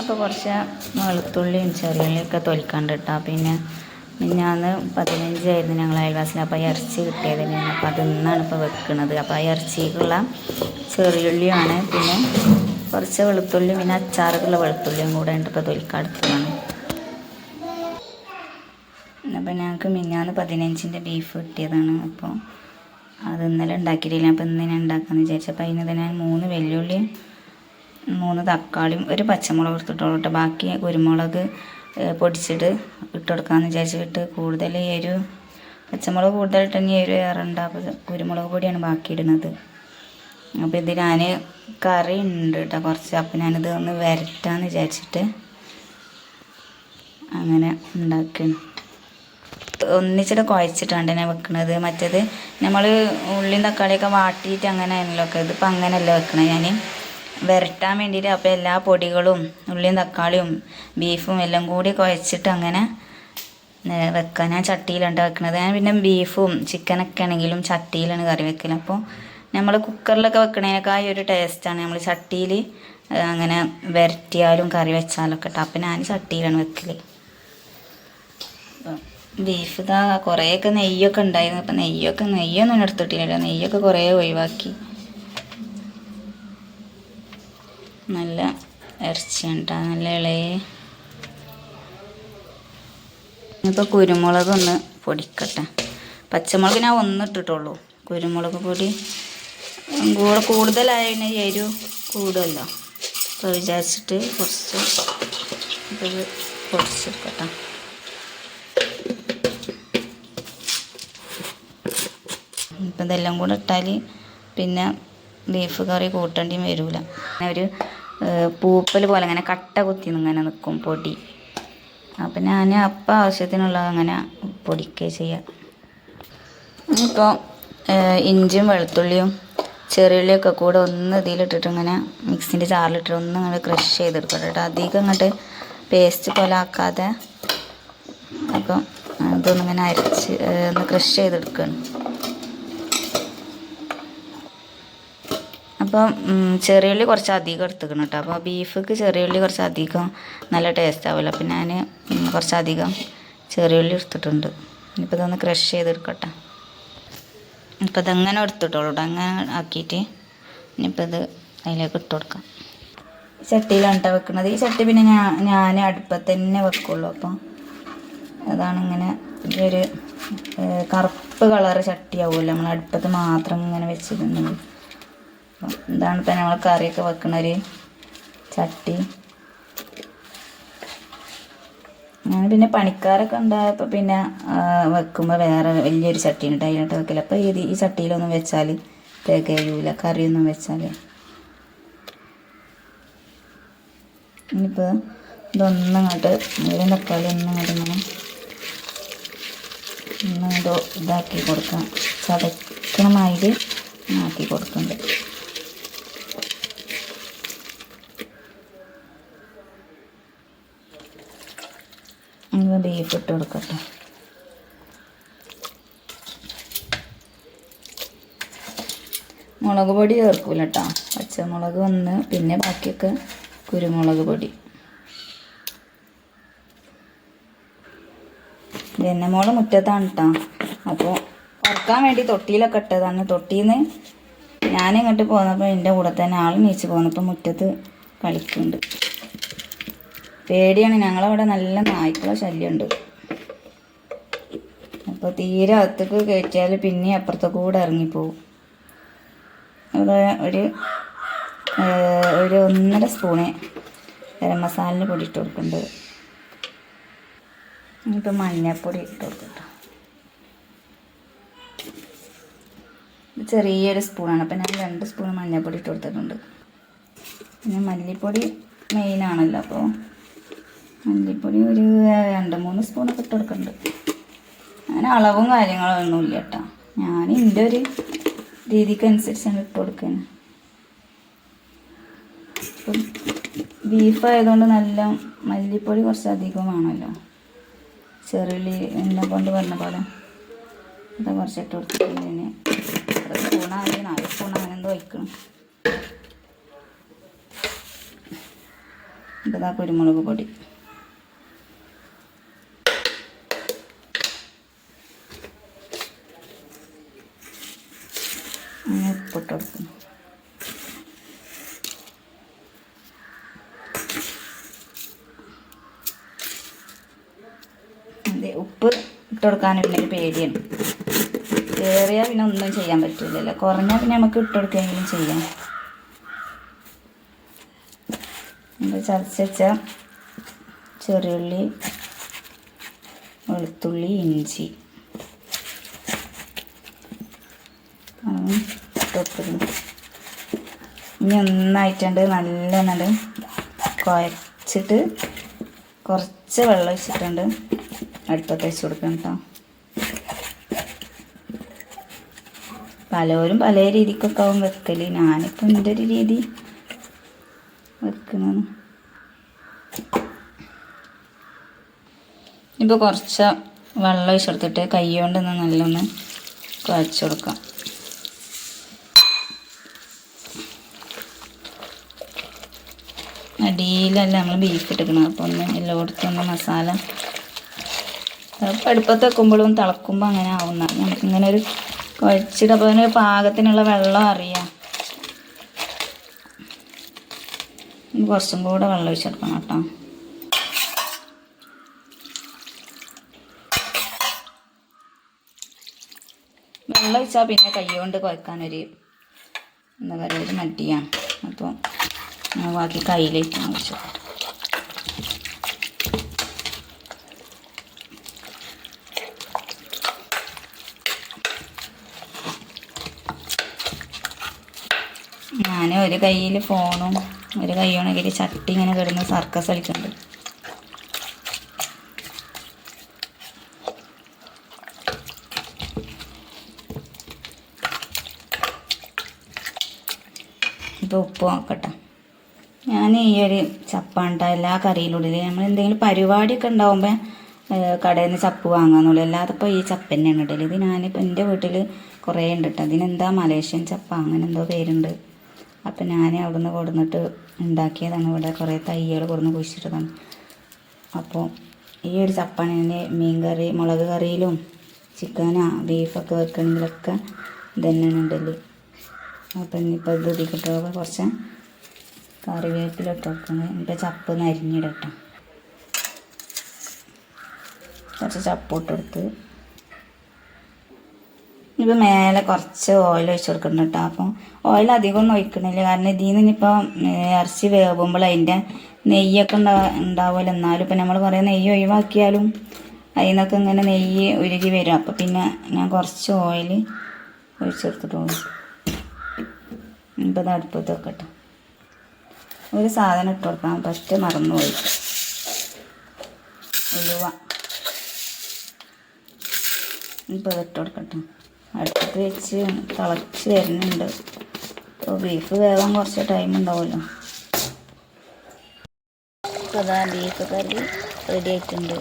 അപ്പോൾ കുറച്ച് വെളുത്തുള്ളിയും ചെറിയുള്ളിയൊക്കെ തൊലിക്കാണ്ട് ഇട്ടാ പിന്നെ മിഞ്ഞാന്ന് പതിനഞ്ചായിരുന്നു ഞങ്ങൾ അയൽവാസിൽ അപ്പോൾ ഇറച്ചി കിട്ടിയതിന് അപ്പോൾ അതിന്നാണ് ഇപ്പോൾ വെക്കുന്നത് അപ്പോൾ ആ ഇറച്ചിക്കുള്ള ചെറിയുള്ളിയാണ് പിന്നെ കുറച്ച് വെളുത്തുള്ളിയും പിന്നെ അച്ചാറുള്ള വെളുത്തുള്ളിയും കൂടെ ഉണ്ട് ഇപ്പോൾ തൊലിക്കാടുത്തതാണ്. അപ്പോൾ ഞങ്ങൾക്ക് മിഞ്ഞാന്ന് പതിനഞ്ചിന്റെ ബീഫ് കിട്ടിയതാണ്. അപ്പോൾ അത് ഇന്നലെ ഉണ്ടാക്കിയിട്ടില്ല. അപ്പോൾ ഇന്ന് ഞാൻ ഉണ്ടാക്കാമെന്ന് വിചാരിച്ചപ്പോൾ അതിന് ഞാൻ മൂന്ന് വെല്ലുള്ളിയും മൂന്ന് തക്കാളിയും ഒരു പച്ചമുളക് എടുത്തിട്ടുള്ളൂ കേട്ടോ ബാക്കി കുരുമുളക് പൊടിച്ചിട്ട് ഇട്ട് കൊടുക്കാമെന്ന് വിചാരിച്ചിട്ട് കൂടുതൽ എരു പച്ചമുളക് കൂടുതൽ തന്നെ എരു ഏറുണ്ട് കുരുമുളക് പൊടിയാണ് ബാക്കി ഇടുന്നത് അപ്പോൾ ഇത് ഞാൻ കറി ഉണ്ട് കേട്ടോ കുറച്ച്. അപ്പോൾ ഞാനിത് ഒന്ന് വരട്ടാന്ന് വിചാരിച്ചിട്ട് അങ്ങനെ ഉണ്ടാക്കണം. ഒന്നിച്ചിട്ട് കുഴച്ചിട്ടാണ് ഞാൻ വെക്കുന്നത് മറ്റേത് നമ്മൾ ഉള്ളിയും തക്കാളിയൊക്കെ വാട്ടിയിട്ട് അങ്ങനെ ആണല്ലോ ഒക്കെ. ഇതിപ്പോൾ അങ്ങനെയല്ല വെക്കണേ ഞാൻ വരട്ടാൻ വേണ്ടിയിട്ട് അപ്പോൾ എല്ലാ പൊടികളും ഉള്ളിയും തക്കാളിയും ബീഫും എല്ലാം കൂടി കുഴച്ചിട്ട് അങ്ങനെ വെക്കാൻ ഞാൻ ചട്ടിയിലാണ് വെക്കണത്. ഞാൻ പിന്നെ ബീഫും ചിക്കനൊക്കെ ആണെങ്കിലും ചട്ടിയിലാണ് കറി വെക്കൽ അപ്പോൾ നമ്മൾ കുക്കറിലൊക്കെ വെക്കണതിനേക്കാൾ ഒരു ടേസ്റ്റാണ് നമ്മൾ ചട്ടിയിൽ അങ്ങനെ വരട്ടിയാലും കറി വെച്ചാലൊക്കെ കേട്ടോ അപ്പം ഞാൻ ചട്ടിയിലാണ് വെക്കൽ ബീഫ് ഇതാ കുറേയൊക്കെ നെയ്യൊക്കെ ഉണ്ടായിരുന്നു. അപ്പം നെയ്യൊക്കെ നെയ്യൊന്നും എടുത്തിട്ടില്ല നെയ്യൊക്കെ കുറേ ഒഴിവാക്കി നല്ല കേട്ടോ നല്ല ഇളയെ. ഇപ്പോൾ കുരുമുളക് ഒന്ന് പൊടിക്കട്ടെ. പച്ചമുളക് ഞാൻ ഒന്നിട്ടിട്ടുള്ളൂ. കുരുമുളക് പൊടി കൂടെ കൂടുതലായതിന് എരിവ് കൂടുമല്ലോ അപ്പോൾ വിചാരിച്ചിട്ട് കുറച്ച് ഇത് പൊടിച്ചെടുക്കട്ടെ. ഇപ്പം ഇതെല്ലാം കൂടെ ഇട്ടാൽ പിന്നെ ബീഫ് കറി കൂട്ടേണ്ടിയും വരില്ല ഒരു പൂപ്പൽ പോലെ അങ്ങനെ കട്ട കുത്തി ഇങ്ങനെ നിൽക്കും പൊടി. അപ്പം ഞാൻ അപ്പം ആവശ്യത്തിനുള്ളത് അങ്ങനെ പൊടിക്കുക ചെയ്യാം. ഇപ്പോൾ ഇഞ്ചും വെളുത്തുള്ളിയും ചെറിയുള്ളിയൊക്കെ കൂടെ ഒന്ന് ഇതിലിട്ടിട്ട് ഇങ്ങനെ മിക്സിന്റെ ചാറിലിട്ടിട്ട് ഒന്ന് ഇങ്ങനെ ക്രഷ് ചെയ്തെടുക്കും കേട്ടോ. അധികം ഇങ്ങോട്ട് പേസ്റ്റ് പോലെ ആക്കാതെ അപ്പം അതൊന്നിങ്ങനെ അരച്ച് ഒന്ന് ക്രഷ് ചെയ്തെടുക്കണം. അപ്പം ചെറിയ ചെറിയുള്ളി കുറച്ച് അധികം എടുത്തുക്കണം കേട്ടോ അപ്പോൾ ബീഫിക്ക് ചെറിയുള്ളി കുറച്ച് അധികം നല്ല ടേസ്റ്റ് ആവില്ല അപ്പം ഞാൻ കുറച്ചധികം ചെറിയുള്ളി എടുത്തിട്ടുണ്ട്. ഇനിയിപ്പോൾ ഇതൊന്ന് ക്രഷ് ചെയ്തെടുക്കട്ടെ. ഇപ്പം ഇതങ്ങനെ എടുത്തിട്ടോളൂ കേട്ടോ അങ്ങനെ ആക്കിയിട്ട് ഇനിയിപ്പോൾ ഇത് അതിലേക്ക് ഇട്ട് കൊടുക്കാം. ചട്ടിയിലാണ് കേട്ടോ വെക്കുന്നത് ഈ ചട്ടി പിന്നെ ഞാൻ ഞാൻ അടുപ്പത്ത് തന്നെ വെക്കുള്ളൂ. അപ്പം അതാണ് ഇങ്ങനെ ഒരു കറുപ്പ് കളറ് ചട്ടിയാവുമല്ലോ നമ്മൾ അടുപ്പത്ത് മാത്രം ഇങ്ങനെ അപ്പം ഇതാണ് ഇപ്പം നമ്മൾ കറിയൊക്കെ വെക്കണ ഒരു ചട്ടി. ഞാൻ പിന്നെ പണിക്കാരൊക്കെ ഉണ്ടായപ്പോൾ പിന്നെ വെക്കുമ്പോൾ വേറെ വലിയൊരു ചട്ടി ഉണ്ട്. അതിനകത്ത് വെക്കില്ല അപ്പോൾ ഇത് ഈ ചട്ടിയിലൊന്നും വെച്ചാൽ തികയൂല. കറിയൊന്നും വെച്ചാൽ ഇനിയിപ്പോൾ ഇതൊന്നും അങ്ങോട്ട് മുഴുവൻ തക്കാളി ഒന്നും അങ്ങോട്ട് ഇങ്ങനെ ഒന്നങ്ങോട്ട് ഇതാക്കി കൊടുക്കാം. ചതക്കണമാതിരി ആക്കി കൊടുക്കുന്നുണ്ട്. ഇനി ബീഫ് ഇട്ട് കൊടുക്കട്ടെ. മുളക് പൊടി ചേർക്കൂല കേട്ടോ പച്ചമുളക് ഒന്ന് പിന്നെ ബാക്കിയൊക്കെ കുരുമുളക് പൊടി. പിന്നെ മോൾ മുറ്റത്താണ് കേട്ടോ അപ്പോൾ ഉറക്കാൻ വേണ്ടി തൊട്ടിയിലൊക്കെ ഇട്ടതാണ്. തൊട്ടിയിൽ നിന്ന് ഞാൻ ഇങ്ങോട്ട് പോന്നപ്പോൾ എന്റെ കൂടെ തന്നെ ആൾ നീച്ച് പോന്നപ്പോൾ മുറ്റത്ത് കളിക്കുന്നുണ്ട്. പേടിയാണ്. ഞങ്ങളവിടെ നല്ല നായ്ക്കളെ ശല്യമുണ്ട്. അപ്പോൾ തീരെ അകത്തേക്ക് കയറ്റിയാൽ പിന്നെ അപ്പുറത്തെ കൂടെ ഇറങ്ങിപ്പോവും. അത് ഒരു ഒരു ഒന്നര സ്പൂണ് ഗരം മസാലിന് പൊടി ഇട്ട് കൊടുക്കുന്നുണ്ട്. ഇനിയിപ്പോൾ മഞ്ഞൾപ്പൊടി ഇട്ട് കൊടുക്കട്ടോ ചെറിയൊരു സ്പൂണാണ്. അപ്പം ഞാൻ രണ്ട് സ്പൂൺ മഞ്ഞപ്പൊടി ഇട്ട് കൊടുത്തിട്ടുണ്ട്. പിന്നെ മല്ലിപ്പൊടി മെയിനാണല്ലോ അപ്പോൾ മല്ലിപ്പൊടി ഒരു രണ്ട് മൂന്ന് സ്പൂണൊക്കെ ഇട്ട് കൊടുക്കുന്നുണ്ട് അങ്ങനെ അളവും കാര്യങ്ങളും ഒന്നുമില്ല കേട്ടോ. ഞാൻ എന്റെ ഒരു രീതിക്ക് അനുസരിച്ചാണ് ഇട്ട് കൊടുക്കുന്നത് ഇപ്പം ബീഫ് ആയതുകൊണ്ട് നല്ല മല്ലിപ്പൊടി കുറച്ച് അധികം വേണമല്ലോ. ചെറുള്ളി എന്നെ കൊണ്ട് പറഞ്ഞ പോലെ. അത് കുറച്ച് ഇട്ട് സ്പൂണായി നാല് സ്പൂൺ അങ്ങനെ എന്തോ വയ്ക്കണം ഇതാ കുരുമുളക് പൊടി. അങ്ങനെ ഉപ്പ് ഇട്ട് കൊടുക്കാൻ പിന്നെ ഒരു പേടിയാണ്. കയറിയാൽ പിന്നെ ഒന്നും ചെയ്യാൻ പറ്റില്ലല്ലോ കുറഞ്ഞാൽ പിന്നെ നമുക്ക് ഇട്ട് കൊടുക്കുകയെങ്കിലും ചെയ്യാം ചതച്ച് ചെറിയുള്ളി വെളുത്തുള്ളി ഇഞ്ചി. കൊടുത്തിട്ടുണ്ട് ഇനി ഒന്നായിട്ടുണ്ട് നല്ല നല്ല കുഴച്ചിട്ട് കുറച്ച് വെള്ളം ഒഴിച്ചിട്ടുണ്ട്. അടുപ്പത്ത് വെച്ച് കൊടുക്കണം കേട്ടോ പലരും പല രീതിക്കൊക്കെ ആവും വെക്കൽ. ഞാനിപ്പോൾ എന്റെ ഒരു രീതി വെക്കുന്നത് ഇപ്പോൾ കുറച്ച് വെള്ളം ഒഴിച്ചെടുത്തിട്ട് കൈ കൊണ്ട് ഒന്ന് നല്ലൊന്ന് കുഴച്ച് കൊടുക്കാം. അടിയിലല്ല നമ്മൾ ബീഫ് ഇട്ടിക്കണം അപ്പോൾ ഒന്ന് എല്ലായിടത്തും ഒന്ന് മസാല അടുപ്പത്ത് വെക്കുമ്പോഴും തിളക്കുമ്പോൾ അങ്ങനെ ആവുന്ന. നമുക്കിങ്ങനെ ഒരു കുഴച്ചിട്ട് അപ്പോൾ അതിന് പാകത്തിനുള്ള വെള്ളം അറിയാം. കുറച്ചും കൂടെ വെള്ളം ഒഴിച്ചെടുക്കണം കേട്ടോ. വെള്ളം ഒഴിച്ചാൽ പിന്നെ കൈ കൊണ്ട് കുഴക്കാനൊരു എന്താ പറയുക ഒരു മടിയാണ് അപ്പോൾ ബാക്കി കയ്യിലേക്ക് വെച്ചു ഞാൻ ഒരു കയ്യിൽ ഫോണും ഒരു കൈയാണെങ്കിൽ ചട്ടി ഇങ്ങനെ കിടന്ന് സർക്കസ് കളിക്കുന്നുണ്ട് ഇപ്പോൾ ഉപ്പ് നോക്കട്ടെ ഞാൻ ഈ ഒരു ചപ്പാണ്ട എല്ലാ കറിയിലൂടെ നമ്മൾ എന്തെങ്കിലും പരിപാടിയൊക്കെ ഉണ്ടാകുമ്പോൾ കടയിൽ നിന്ന് ചപ്പ് വാങ്ങാന്നുള്ളൂ. അല്ലാതെ ഇപ്പോൾ ഈ ചപ്പ് തന്നെയാണ് ഇടൽ. ഇത് ഞാനിപ്പോൾ എന്റെ വീട്ടിൽ കുറേ ഉണ്ട് കേട്ടോ അതിനെന്താ മലേഷ്യൻ ചപ്പ അങ്ങനെ എന്തോ പേരുണ്ട്. അപ്പം ഞാൻ അവിടുന്ന് കൊടുന്നിട്ട് ഉണ്ടാക്കിയതാണ് ഇവിടെ കുറേ തയ്യൽ കൊടുന്ന് കുഴിച്ചിട്ടതാണ്. അപ്പോൾ ഈ ഒരു ചപ്പാണ് ഞാൻ മീൻ കറി മുളക് കറിയിലും ചിക്കനാ ബീഫൊക്കെ വെക്കണമെങ്കിലൊക്കെ ഇതന്നെയാണ് ഉണ്ടല്ലേ അപ്പം ഇനിയിപ്പോൾ ഇത് ഇതിക്കിട്ടോ കുറച്ച് കറിവേപ്പില ഇട്ട് വെക്കണം എന്നിട്ട് ചപ്പ് നരിഞ്ഞിടട്ടോ. കുറച്ച് ചപ്പ് ഇട്ടെടുത്ത് ഇപ്പം മേലെ കുറച്ച് ഓയിൽ ഒഴിച്ച് കൊടുക്കണം കേട്ടോ അപ്പം ഓയിൽ അധികം ഒന്നും ഒഴിക്കണില്ല. കാരണം ഇതിൽ നിന്ന് ഇനിയിപ്പോൾ ഇറച്ചി വേകുമ്പോൾ അതിന്റെ നെയ്യൊക്കെ ഉണ്ടാ ഉണ്ടാവുമല്ലോ. എന്നാലും ഇപ്പം നമ്മൾ കുറേ നെയ്യ് ഒഴിവാക്കിയാലും അതിൽ നിന്നൊക്കെ ഇങ്ങനെ നെയ്യ് ഉരുകി വരും. അപ്പം പിന്നെ ഞാൻ കുറച്ച് ഓയിൽ ഒഴിച്ചെടുത്തിട്ടുള്ളൂ ഇപ്പം അത് അടുപ്പത്ത് വെക്കട്ടെ. ഒരു സാധനം ഇട്ട് കൊടുക്കണം. ഫസ്റ്റ് മറന്നുപോയി. ഉലുവ. ഇപ്പോൾ ഇട്ട് കൊടുക്കട്ടെ. അടുപ്പത്ത് വെച്ച് തിളച്ച് വരുന്നുണ്ട്. അപ്പോൾ ബീഫ് വേവാൻ കുറച്ച് ടൈം ഉണ്ടാവുമല്ലോ. ഇപ്പോൾ അതാ ബീഫ് കറി റെഡി ആയിട്ടുണ്ട്.